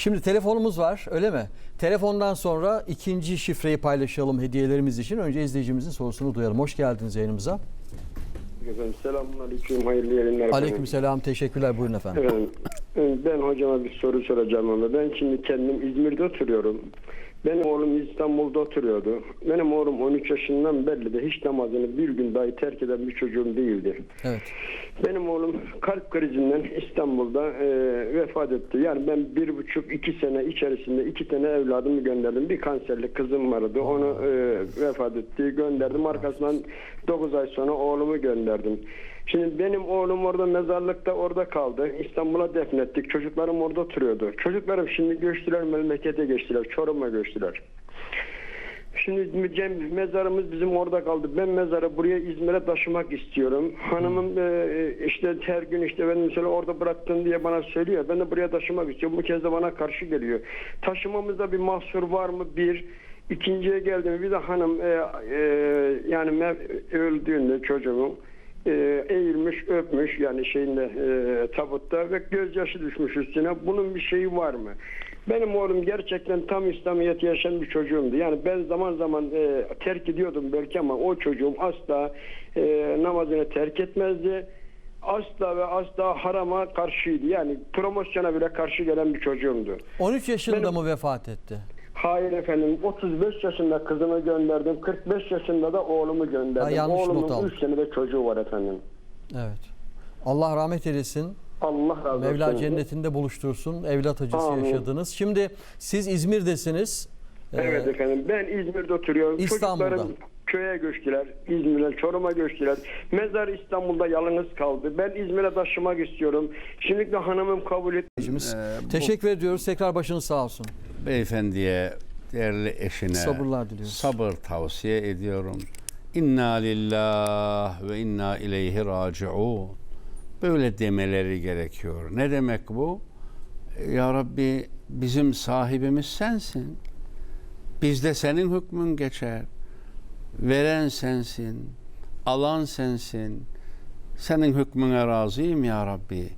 Şimdi telefonumuz var öyle mi? Telefondan sonra ikinci şifreyi paylaşalım hediyelerimiz için. Önce izleyicimizin sorusunu duyalım. Hoş geldiniz yayınımıza. Efendim selamünaleyküm, hayırlı yayınlar efendim. Aleykümselam teşekkürler buyurun efendim. Efendim, ben hocama bir soru soracağım ama ben şimdi kendim İzmir'de oturuyorum. Benim oğlum İstanbul'da oturuyordu. Benim oğlum 13 yaşından belli de hiç namazını bir gün dahi terk eden bir çocuğum değildi. Evet. Benim oğlum kalp krizinden İstanbul'da e, vefat etti. Yani ben bir buçuk iki sene içerisinde iki tane evladımı gönderdim. Bir kanserli kızım vardı. Onu e, vefat etti. Gönderdim. Arkasından 9 ay sonra oğlumu gönderdim. Şimdi benim oğlum orada mezarlıkta orada kaldı. İstanbul'a defnettik. Çocuklarım orada oturuyordu. Çocuklarım şimdi göçtüler memlekete geçtiler. Çorum'a göçtüler. Şimdi Cem mezarımız bizim orada kaldı. Ben mezarı buraya İzmir'e taşımak istiyorum. Hanımım e, işte her gün işte ben mesela orada bıraktın diye bana söylüyor. Ben de buraya taşımak istiyorum. Bu kez de bana karşı geliyor. Taşımamızda bir mahsur var mı? Bir. İkinciye geldim. Bir de hanım e, e, yani öldüğünde çocuğum e, eğilmiş öpmüş yani şeyinde e, tabutta ve gözyaşı düşmüş üstüne. Bunun bir şeyi var mı? Benim oğlum gerçekten tam İslamiyet yaşayan bir çocuğumdu. Yani ben zaman zaman e, terk ediyordum belki ama o çocuğum asla e, namazını terk etmezdi. Asla ve asla harama karşıydı. Yani promosyona bile karşı gelen bir çocuğumdu. 13 yaşında Benim- mı vefat etti? Hayır efendim 35 yaşında kızımı gönderdim. 45 yaşında da oğlumu gönderdim. Ha, yanlış not Oğlumun aldım. 3 senede çocuğu var efendim. Evet. Allah rahmet eylesin. Allah razı olsun. Mevla cennetinde buluştursun. Evlat acısı Amin. yaşadınız. Şimdi siz İzmir'desiniz. Ee, Evet efendim ben İzmir'de oturuyorum. İstanbul'da. Çocuklarım köye göçtüler. İzmir'den Çorum'a göçtüler. Mezar İstanbul'da yalnız kaldı. Ben İzmir'e taşımak istiyorum. Şimdi de hanımım kabul et. izleyicimiz. Ee, bu- Teşekkür ediyoruz. Tekrar başınız sağ olsun. Beyefendiye, değerli eşine Sabırlar diliyoruz. sabır tavsiye ediyorum. İnna lillah ve inna ileyhi raciun. Böyle demeleri gerekiyor. Ne demek bu? Ya Rabbi bizim sahibimiz sensin. Bizde senin hükmün geçer. Veren sensin. Alan sensin. Senin hükmüne razıyım ya Rabbi.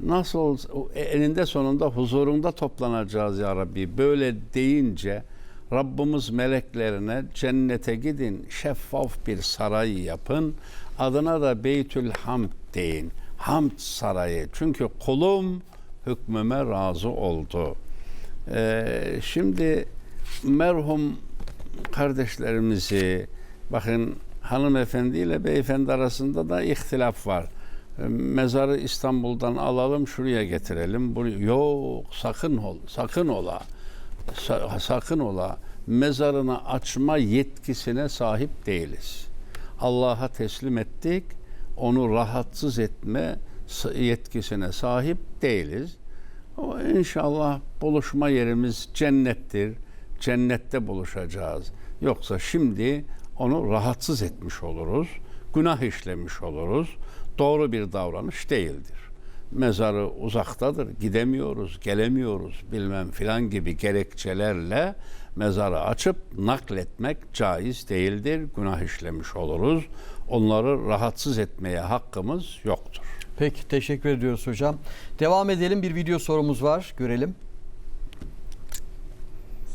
Nasıl eninde sonunda huzurunda toplanacağız ya Rabbi. Böyle deyince Rabbimiz meleklerine cennete gidin, şeffaf bir saray yapın. Adına da Beytül Hamd deyin. Hamd sarayı. Çünkü kulum hükmüme razı oldu. Ee, şimdi merhum kardeşlerimizi bakın hanımefendi ile beyefendi arasında da ihtilaf var. Mezarı İstanbul'dan alalım şuraya getirelim. Buraya. Yok sakın ol, sakın ola. Sa- sakın ola. Mezarını açma yetkisine sahip değiliz. Allah'a teslim ettik. Onu rahatsız etme yetkisine sahip değiliz. Ama inşallah buluşma yerimiz cennettir. Cennette buluşacağız. Yoksa şimdi onu rahatsız etmiş oluruz. Günah işlemiş oluruz. Doğru bir davranış değildir. Mezarı uzaktadır. Gidemiyoruz, gelemiyoruz bilmem filan gibi gerekçelerle mezarı açıp nakletmek caiz değildir. Günah işlemiş oluruz. Onları rahatsız etmeye hakkımız yoktur. Peki teşekkür ediyoruz hocam. Devam edelim. Bir video sorumuz var. Görelim.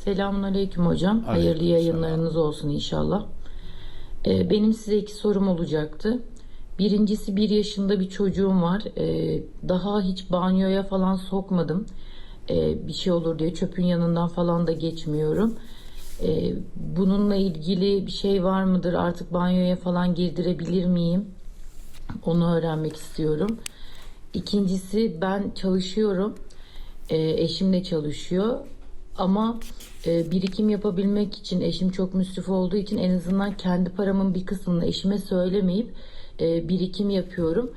Selamünaleyküm hocam. Hayırlı Aleykümselam. yayınlarınız olsun inşallah. Ee, benim size iki sorum olacaktı. Birincisi bir yaşında bir çocuğum var. Ee, daha hiç banyoya falan sokmadım. Ee, bir şey olur diye çöpün yanından falan da geçmiyorum. Ee, bununla ilgili bir şey var mıdır? Artık banyoya falan girdirebilir miyim? Onu öğrenmek istiyorum. İkincisi ben çalışıyorum. E, eşim de çalışıyor. Ama e, birikim yapabilmek için eşim çok müsrif olduğu için en azından kendi paramın bir kısmını eşime söylemeyip e, birikim yapıyorum.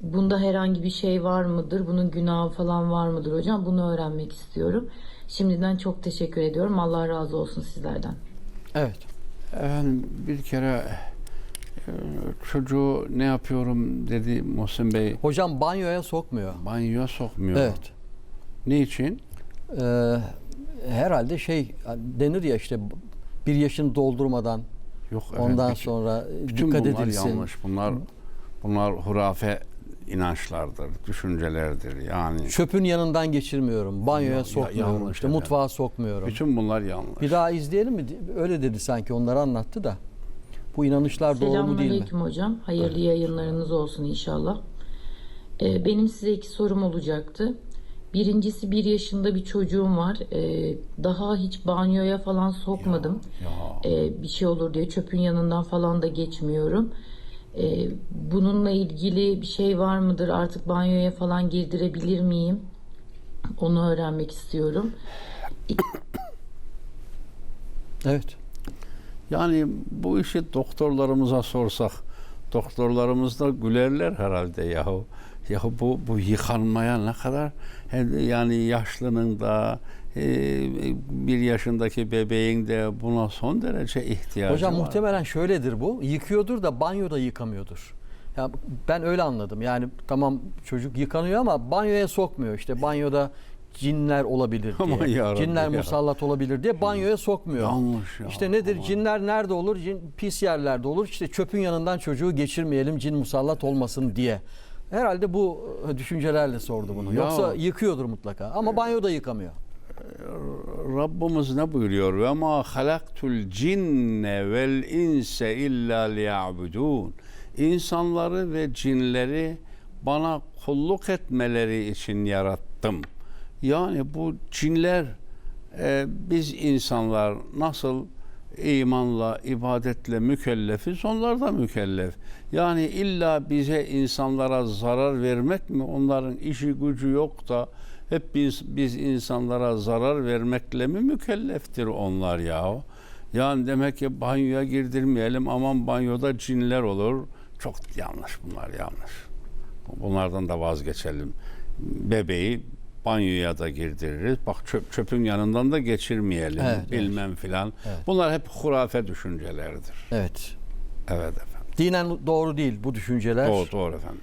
Bunda herhangi bir şey var mıdır? Bunun günahı falan var mıdır hocam? Bunu öğrenmek istiyorum. Şimdiden çok teşekkür ediyorum. Allah razı olsun sizlerden. Evet. Efendim bir kere e, çocuğu ne yapıyorum dedi Muhsin Bey. Hocam banyoya sokmuyor. Banyoya sokmuyor. Evet. Niçin? Ee, herhalde şey denir ya işte bir yaşını doldurmadan Yok efendim, ondan bütün- sonra bütün dikkat bunlar edilsin. yanlış. Bunlar bunlar hurafe inançlardır, düşüncelerdir. Yani Çöpün yanından geçirmiyorum. Banyoya Ya- sokmuyorum. yanlış işte mutfağa sokmuyorum. bütün bunlar yanlış. Bir daha izleyelim mi? Öyle dedi sanki onları anlattı da. Bu inanışlar doğru mu değil mi? Selamünaleyküm hocam. Hayırlı yayınlarınız olsun inşallah. Ee, benim size iki sorum olacaktı. Birincisi bir yaşında bir çocuğum var. Ee, daha hiç banyoya falan sokmadım. Ya. Ee, bir şey olur diye çöpün yanından falan da geçmiyorum. Ee, bununla ilgili bir şey var mıdır? Artık banyoya falan girdirebilir miyim? Onu öğrenmek istiyorum. Evet. Yani bu işi doktorlarımıza sorsak, doktorlarımız da gülerler herhalde yahu. Ya bu bu yıkanmaya ne kadar yani yaşlının da e, bir yaşındaki bebeğin de buna son derece ihtiyacı Hocam var. muhtemelen şöyledir bu. Yıkıyordur da banyoda yıkamıyordur. Ya ben öyle anladım. Yani tamam çocuk yıkanıyor ama banyoya sokmuyor. İşte banyoda cinler olabilir diye. Cinler ya. musallat olabilir diye banyoya sokmuyor. Yanlış ya. İşte nedir? Aman. Cinler nerede olur? Cin, pis yerlerde olur. İşte çöpün yanından çocuğu geçirmeyelim cin musallat olmasın diye. Herhalde bu e, düşüncelerle sordu bunu. Ya. Yoksa yıkıyordur mutlaka. Ama banyoda yıkamıyor. Rabbimiz ne buyuruyor? Ve ma halaktul cinne vel inse illa liya'budun. İnsanları ve cinleri bana kulluk etmeleri için yarattım. Yani bu cinler e, biz insanlar nasıl imanla, ibadetle mükellefiz, onlar da mükellef. Yani illa bize insanlara zarar vermek mi? Onların işi gücü yok da hep biz, biz insanlara zarar vermekle mi mükelleftir onlar ya? Yani demek ki banyoya girdirmeyelim aman banyoda cinler olur. Çok yanlış bunlar yanlış. Bunlardan da vazgeçelim. Bebeği banyoya da girdiririz. Bak çöp, çöpün yanından da geçirmeyelim. Evet, bilmem filan. Evet. Bunlar hep hurafe düşüncelerdir. Evet. Evet efendim. Dinen doğru değil bu düşünceler. Doğru, doğru efendim.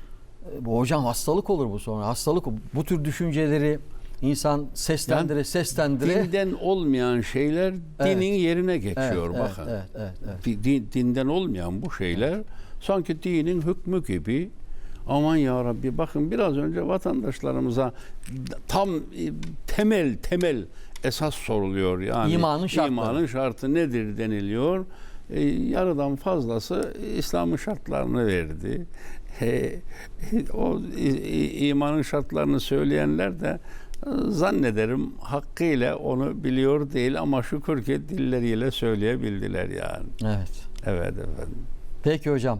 Bu hocam hastalık olur bu sonra. Hastalık bu tür düşünceleri insan seslendire seslendire Dinden olmayan şeyler Evet. dinin yerine Evet, geçiyor evet, bakın. Evet, evet, evet. Di- din- dinden olmayan bu şeyler sanki dinin hükmü gibi aman ya Rabbi bakın biraz önce vatandaşlarımıza tam e, temel temel esas soruluyor yani İmanın şartları. imanın şartı nedir deniliyor. E, yarıdan fazlası İslam'ın şartlarını verdi. E, o i- i- imanın şartlarını söyleyenler de e, zannederim hakkıyla onu biliyor değil ama şükür ki dilleriyle söyleyebildiler yani. Evet. Evet efendim. Peki hocam.